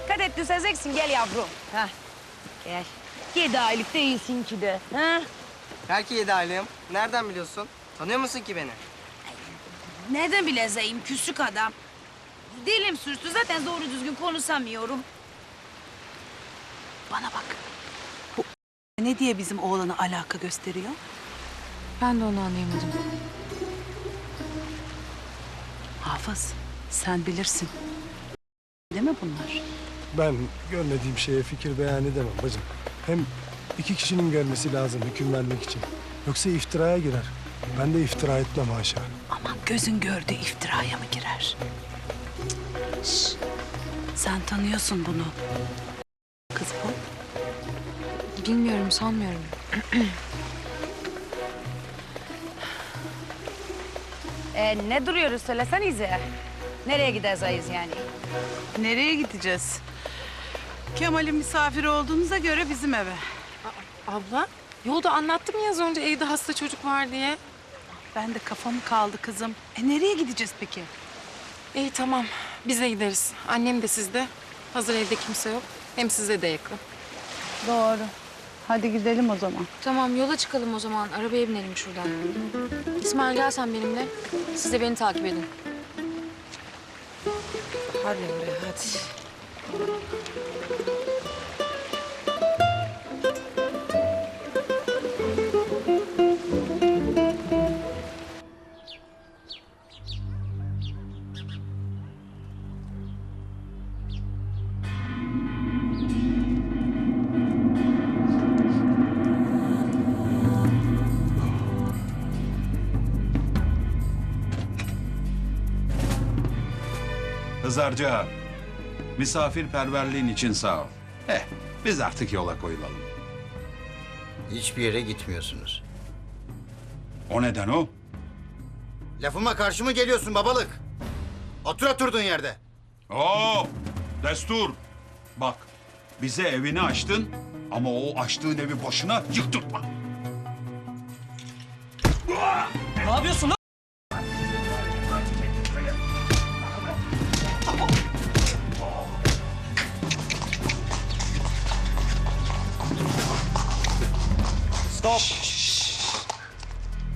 dikkat et düşeceksin. Gel yavrum. Heh. Gel. Yedi aylık değilsin ki de. Ha? Belki yedi aylığım. Nereden biliyorsun? Tanıyor musun ki beni? Nereden bileceğim küçük adam? Dilim sürçtü zaten doğru düzgün konuşamıyorum. Bana bak. Bu ne diye bizim oğlana alaka gösteriyor? Ben de onu anlayamadım. Hafız, sen bilirsin. Değil mi bunlar? Ben görmediğim şeye fikir beyan edemem bacım. Hem iki kişinin görmesi lazım hüküm vermek için. Yoksa iftiraya girer. Ben de iftira etmem haşa. Aman gözün gördüğü iftiraya mı girer? Şş, sen tanıyorsun bunu. Kız bu. Bilmiyorum, sanmıyorum. Ee, ne duruyoruz söylesenize. Nereye gideceğiz yani? Nereye gideceğiz? Kemal'in misafiri olduğunuza göre bizim eve. Abla, yolda anlattım ya az önce evde hasta çocuk var diye. Ben de kafam kaldı kızım. E nereye gideceğiz peki? İyi tamam, biz de gideriz. Annem de sizde. Hazır evde kimse yok. Hem size de yakın. Doğru. Hadi gidelim o zaman. Tamam, yola çıkalım o zaman. Arabaya binelim şuradan. İsmail gel sen benimle. Siz de beni takip edin. Hadi buraya hadi. Hızarcı ağa, misafirperverliğin için sağ ol. Eh, biz artık yola koyulalım. Hiçbir yere gitmiyorsunuz. O neden o? Lafıma karşı mı geliyorsun babalık? Otur oturduğun yerde. Oo, destur. Bak, bize evini açtın ama o açtığın evi boşuna yıktırtma. Ne yapıyorsun lan?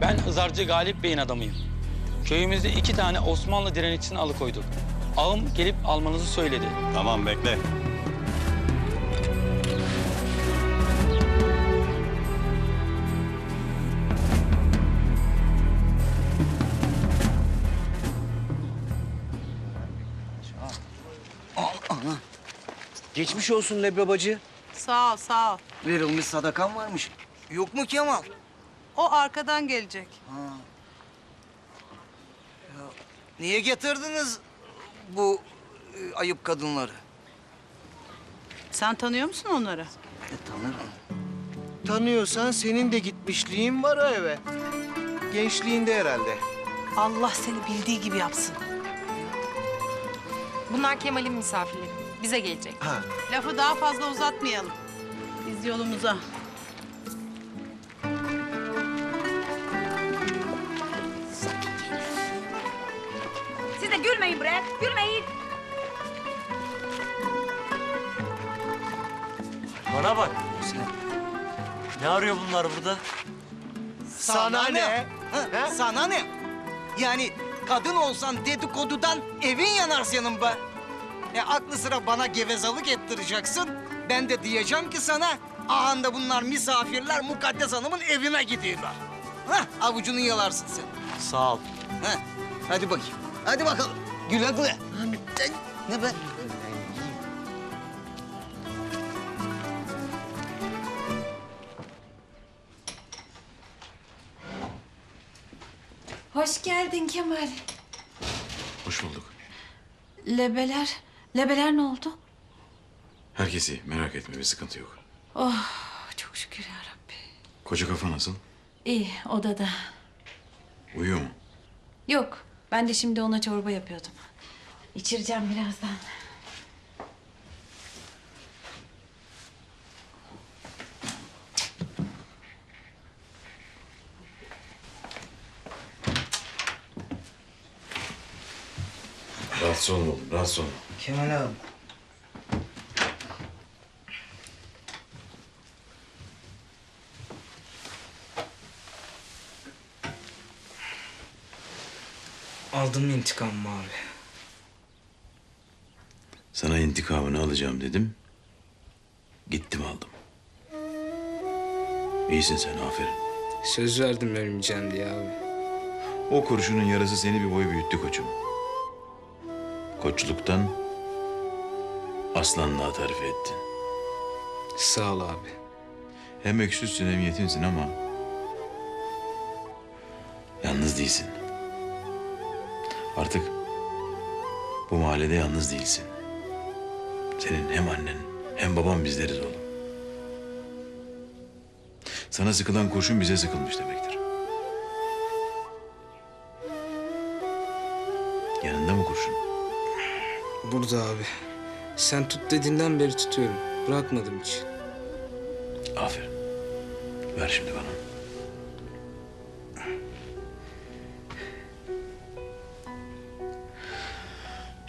Ben Hızarcı Galip Bey'in adamıyım. Köyümüzde iki tane Osmanlı direnişçisini alıkoyduk. Ağım gelip almanızı söyledi. Tamam, bekle. Geçmiş olsun Lebbe bacı. Sağ ol, sağ ol. Verilmiş sadakan varmış. Yok mu Kemal? O arkadan gelecek. Niye getirdiniz bu e, ayıp kadınları? Sen tanıyor musun onları? E, tanırım. Tanıyorsan senin de gitmişliğin var o eve. Gençliğinde herhalde. Allah seni bildiği gibi yapsın. Bunlar Kemal'in misafirleri. Bize gelecek. Ha. Lafı daha fazla uzatmayalım. Biz yolumuza. Gülmeyin bre. Gülmeyin. Bana bak. Ne arıyor bunlar burada? Sana ne? Ha, Sana ne? Yani kadın olsan dedikodudan evin yanar senin be. E aklı sıra bana gevezalık ettireceksin. Ben de diyeceğim ki sana ahanda bunlar misafirler Mukaddes Hanım'ın evine gidiyorlar. Hah avucunu yalarsın sen. Sağ ol. Heh, hadi bakayım. Hadi bakalım. Güle güle. Ne be? Hoş geldin Kemal. Hoş bulduk. Lebeler, lebeler ne oldu? Herkes iyi. Merak etme bir sıkıntı yok. Oh, çok şükür ya Rabbi. Koca kafa nasıl? İyi, odada. Uyuyor mu? Yok, ben de şimdi ona çorba yapıyordum. İçireceğim birazdan. Rahatsız olma oğlum. Rahatsız olma. Kemal abi. Aldın mı intikamımı abi? Sana intikamını alacağım dedim. Gittim aldım. İyisin sen aferin. Söz verdim ölmeyeceğim diye abi. O kurşunun yarası seni bir boy büyüttü koçum. Koçluktan aslanlığa terfi ettin. Sağ ol abi. Hem öksüzsün hem yetimsin ama... Yalnız değilsin. Artık bu mahallede yalnız değilsin. Senin hem annen hem baban bizleriz oğlum. Sana sıkılan kurşun bize sıkılmış demektir. Yanında mı kurşun? Burada abi. Sen tut dediğinden beri tutuyorum. Bırakmadım hiç. Aferin. Ver şimdi bana.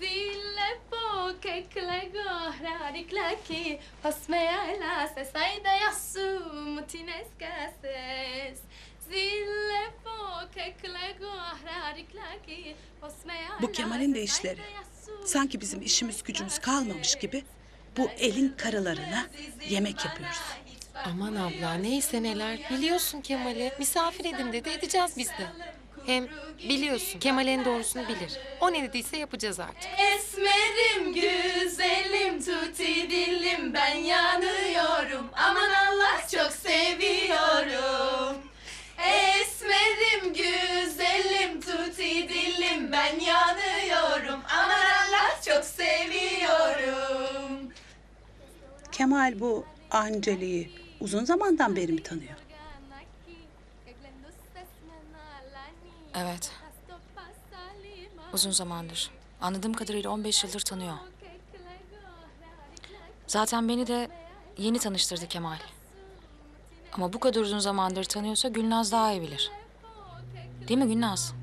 torganaki, Gaglendus esmenalani, Katastopa salimani. Zille po que klego hariklaki, Hosmeala se saida yasu, Mutines cases. Zille po que klego hariklaki, Hosmeala Bu Kemal'in de işleri. Sanki bizim işimiz gücümüz kalmamış gibi bu elin karılarına yemek yapıyoruz. Aman abla neyse neler. Biliyorsun Kemal'i. Misafir edin dedi edeceğiz biz de. Hem biliyorsun Kemal en doğrusunu bilir. O ne dediyse yapacağız artık. Esmerim güzelim tuti dilim ben yanıyorum aman Allah çok seviyorum. Esmerim güzelim tuti dilim ben yanıyorum aman Allah çok seviyorum. Kemal bu Anceli'yi uzun zamandan beri mi tanıyor? Evet. Uzun zamandır. Anladığım kadarıyla 15 yıldır tanıyor. Zaten beni de yeni tanıştırdı Kemal. Ama bu kadar uzun zamandır tanıyorsa Gülnaz daha iyi bilir. Değil mi Gülnaz?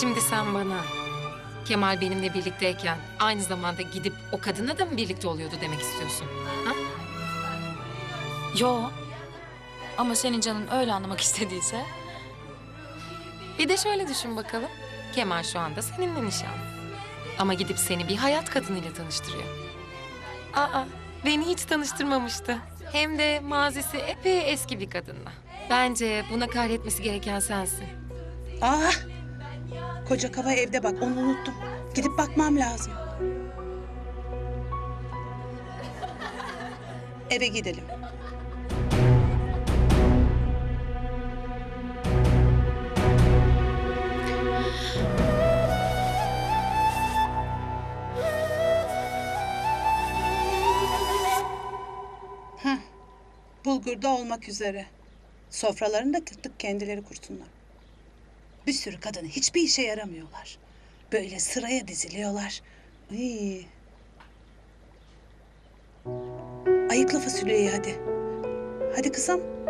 Şimdi sen bana Kemal benimle birlikteyken aynı zamanda gidip o kadınla da mı birlikte oluyordu demek istiyorsun? Ha? Yo. Ama senin canın öyle anlamak istediyse Bir de şöyle düşün bakalım. Kemal şu anda seninle nişanlı. Ama gidip seni bir hayat kadınıyla tanıştırıyor. Aa, beni hiç tanıştırmamıştı. Hem de mazisi epey eski bir kadınla. Bence buna kahretmesi gereken sensin. Ah! Koca kava evde bak onu unuttum. Gidip bakmam lazım. Eve gidelim. Bulgur da olmak üzere. Sofralarını da kendileri kursunlar. Bir sürü kadın hiçbir işe yaramıyorlar. Böyle sıraya diziliyorlar. Iy. Ayıkla fasulyeyi hadi. Hadi kızım.